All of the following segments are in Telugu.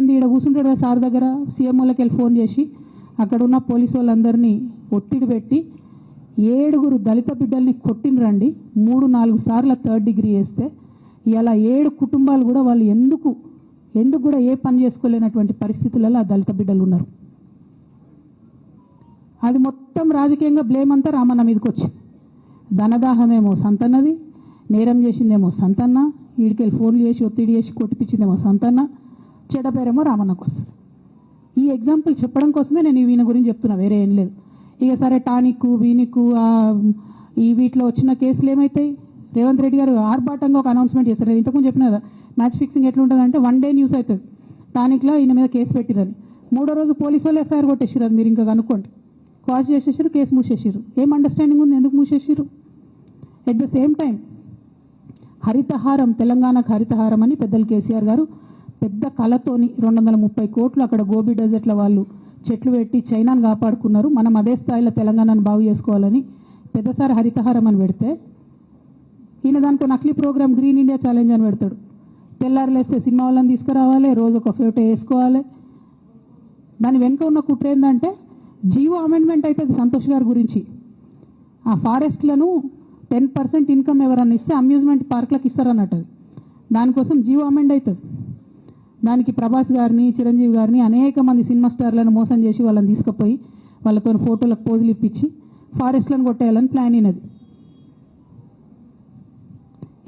ఏంది? ఇక్కడ కూర్చుంటాడు కదా సార్ దగ్గర. సీఎం వాళ్ళకి వెళ్ళి ఫోన్ చేసి అక్కడ ఉన్న పోలీసు వాళ్ళందరినీ ఒత్తిడి పెట్టి ఏడుగురు దళిత బిడ్డల్ని కొట్టినరండి మూడు నాలుగు సార్లు థర్డ్ డిగ్రీ వేస్తే ఇలా ఏడు కుటుంబాలు కూడా వాళ్ళు ఎందుకు ఎందుకు కూడా ఏ పని చేసుకోలేనటువంటి పరిస్థితులలో ఆ దళిత బిడ్డలు ఉన్నారు. అది మొత్తం రాజకీయంగా బ్లేమ్ అంతా రామన్న మీదకి వచ్చింది. ధనదాహమేమో సంతన్నది నేరం చేసిందేమో సంతన్న వీడికెళ్ళి ఫోన్లు చేసి ఒత్తిడి చేసి కొట్టిపించిందేమో సంతన్న చెడ్డ పేరేమో రామన్నకు వస్తుంది ఈ ఎగ్జాంపుల్ చెప్పడం కోసమే నేను ఈయన గురించి చెప్తున్నా వేరే ఏం లేదు. ఇక సరే టానిక్ వీనికు ఈ వీటిలో వచ్చిన కేసులు ఏమవుతాయి రేవంత్ రెడ్డి గారు ఆర్భాటంగా ఒక అనౌన్స్మెంట్ చేస్తారు నేను ఇంతకుముందు చెప్పిన కదా మ్యాచ్ ఫిక్సింగ్ ఎట్లుంటుందంటే వన్ డే న్యూస్ అవుతుంది. టానిక్లో ఈయన మీద కేసు పెట్టిరని మూడో రోజు పోలీసు వాళ్ళు ఎఫ్ఐఆర్ కొట్టేసారు అది మీరు ఇంకా కనుక్కోండి. క్వాష్ చేసేసారు కేసు మూసేసారు ఏం అండర్స్టాండింగ్ ఉంది? ఎందుకు మూసేసారు at the same time Harithaharam తెలంగాణకు హరితహారం అని పెద్దలు కేసీఆర్ గారు పెద్ద కళతోని రెండు వందల ముప్పై కోట్లు అక్కడ గోబీ డెజర్ట్ల వాళ్ళు చెట్లు పెట్టి చైనాను కాపాడుకున్నారు. మనం అదే స్థాయిలో తెలంగాణను బాగు చేసుకోవాలని పెద్దసారి హరితహారం అని పెడితే ఈయన దానికి నకిలీ ప్రోగ్రామ్ గ్రీన్ ఇండియా ఛాలెంజ్ అని పెడతాడు. తెల్లారులేస్తే సినిమా వాళ్ళని తీసుకురావాలి రోజు ఒక ఫోటో వేసుకోవాలి. దాని వెనుక ఉన్న కుట్ర ఏంటంటే జీవో అమెండ్మెంట్ అవుతుంది సంతోష్ గారి గురించి. ఆ ఫారెస్ట్లను టెన్ పర్సెంట్ ఇన్కమ్ ఎవరన్నా ఇస్తే అమ్యూజ్మెంట్ పార్క్లకు ఇస్తారన్నట్టు. దానికోసం జీవో అమెండ్ అవుతుంది. దానికి ప్రభాస్ గారిని చిరంజీవి గారిని అనేక మంది సినిమా స్టార్లను మోసం చేసి వాళ్ళని తీసుకుపోయి వాళ్ళతో ఫోటోలకు పోజులు ఇప్పించి ఫారెస్ట్లను కొట్టేయాలని ప్లాన్ అయినది.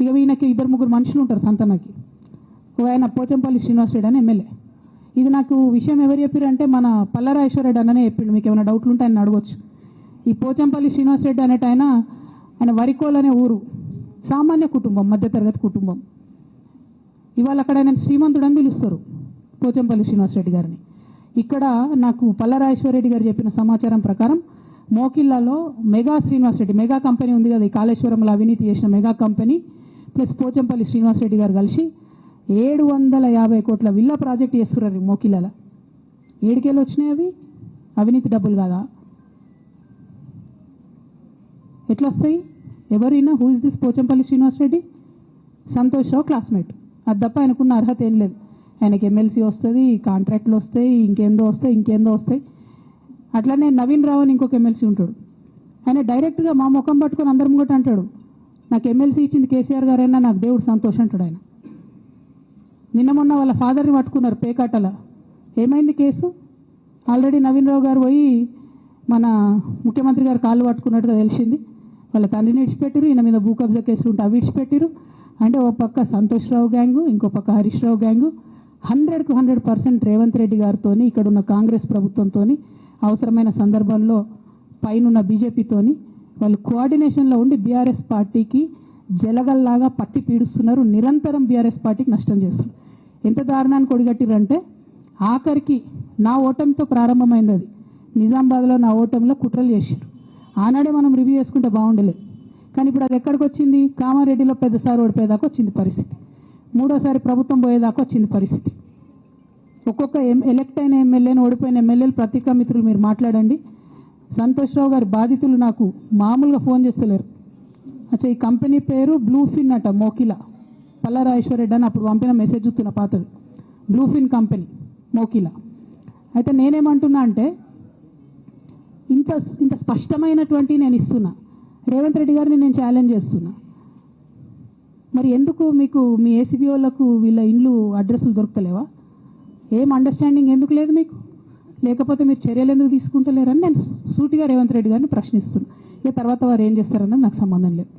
ఇక ఈయనకి ఇద్దరు ముగ్గురు మనుషులు ఉంటారు సంతనకి. ఒక ఆయన పోచంపల్లి శ్రీనివాస్ రెడ్డి అని ఎమ్మెల్యే. ఇది నాకు విషయం ఎవరు చెప్పారంటే మన పల్లరాజేశ్వరరెడ్డి అన్ననే చెప్పిండు మీకు ఏమైనా డౌట్లు ఉంటే ఆయన అడగొచ్చు. ఈ పోచంపల్లి శ్రీనివాస్ రెడ్డి అనేట ఆయన ఆయన వరికోల్ అనే ఊరు సామాన్య కుటుంబం మధ్యతరగతి కుటుంబం. ఇవాళ అక్కడ నేను శ్రీమంతుడు అని పిలుస్తారు. పోచంపల్లి శ్రీనివాస్ రెడ్డి గారిని. ఇక్కడ నాకు పల్లరాజేశ్వరరెడ్డి గారు చెప్పిన సమాచారం ప్రకారం మోకిల్లాలో mega Srinivas Reddy mega company ఉంది కదా ఈ కాళేశ్వరంలో అవినీతి చేసిన mega company plus Pochampalli Srinivas Reddy గారు కలిసి ఏడు వందల యాభై కోట్ల విల్లా ప్రాజెక్ట్ చేస్తున్నారు ఈ మోకిల్లాల. ఏడుకేళ్ళు వచ్చినాయి అవి? అవినీతి డబ్బులు కాదా? ఎట్లా వస్తాయి ఎవరైనా who is this Pochampalli Srinivas Reddy? Santosh Rao classmate అది తప్ప ఆయనకున్న అర్హత ఏం లేదు. ఆయనకి ఎమ్మెల్సీ వస్తుంది కాంట్రాక్ట్లు వస్తాయి ఇంకేందో వస్తాయి ఇంకేందో వస్తాయి. అట్లనే నవీన్ రావు అని ఇంకొక ఎమ్మెల్సీ ఉంటాడు. ఆయన డైరెక్ట్గా మా ముఖం పట్టుకొని అందరం కూడా అంటాడు. నాకు ఎమ్మెల్సీ ఇచ్చింది కేసీఆర్ గారైనా నాకు దేవుడు సంతోషం అంటాడు ఆయన. నిన్న మొన్న వాళ్ళ ఫాదర్ని పట్టుకున్నారు పేకాటల. ఏమైంది కేసు? ఆల్రెడీ నవీన్ రావు గారు పోయి మన ముఖ్యమంత్రి గారు కాళ్ళు పట్టుకున్నట్టుగా తెలిసింది. వాళ్ళ తండ్రిని ఇడిచిపెట్టిరు ఈయన మీద భూ కబ్జా కేసులు ఉంటే అవి ఇడిచిపెట్టిరు అంటే ఒక పక్క సంతోష్ రావు గ్యాంగు ఇంకో పక్క హరీష్ రావు గ్యాంగు. హండ్రెడ్కు హండ్రెడ్ పర్సెంట్ రేవంత్ రెడ్డి గారితో ఇక్కడ ఉన్న కాంగ్రెస్ ప్రభుత్వంతో అవసరమైన సందర్భంలో పైనున్న బీజేపీతోని వాళ్ళు కోఆర్డినేషన్లో ఉండి బీఆర్ఎస్ పార్టీకి జలగల్లాగా పట్టి పీడుస్తున్నారు. నిరంతరం బీఆర్ఎస్ పార్టీకి నష్టం చేస్తున్నారు. ఎంత దారుణాన్ని కొడిగట్టిరంటే ఆఖరికి నా ఓటమితో ప్రారంభమైంది అది. నిజామాబాద్లో నా ఓటమిలో కుట్రలు చేశారు ఆనాడే మనం రివ్యూ చేసుకుంటే బాగుండలేదు కానీ ఇప్పుడు అది ఎక్కడికి వచ్చింది? కామారెడ్డిలో పెద్దసారి ఓడిపోయేదాకా వచ్చింది పరిస్థితి. మూడోసారి ప్రభుత్వం పోయేదాకా వచ్చింది పరిస్థితి. ఒక్కొక్క ఎం ఎలక్ట్ అయిన ఎమ్మెల్యేని ఓడిపోయిన ఎమ్మెల్యేలు ప్రతీకా మిత్రులు మీరు మాట్లాడండి. సంతోష్రావు గారి బాధితులు నాకు మామూలుగా ఫోన్ చేస్తలేరు. అచ్చా ఈ కంపెనీ పేరు బ్లూ ఫిన్ అట మోకిలా. పల్లారాజేశ్వరరెడ్డి అని అప్పుడు పంపిన మెసేజ్ చూస్తున్న పాతది. Bluefin company Mokila. అయితే నేనేమంటున్నా అంటే ఇంత ఇంత స్పష్టమైనటువంటి నేను ఇస్తున్నా. రేవంత్ రెడ్డి గారిని నేను ఛాలెంజ్ చేస్తున్నా. మరి ఎందుకు మీకు మీ ఏసీబీఓలకు వీళ్ళ ఇండ్లు అడ్రస్లు దొరకలేవా? ఏం అండర్స్టాండింగ్ ఎందుకు లేదు మీకు? లేకపోతే మీరు చర్యలు ఎందుకు తీసుకుంటలేరని నేను సూటిగా రేవంత్ రెడ్డి గారిని ప్రశ్నిస్తున్నాను ఇక తర్వాత వారు ఏం చేస్తారన్నది నాకు సంబంధం లేదు.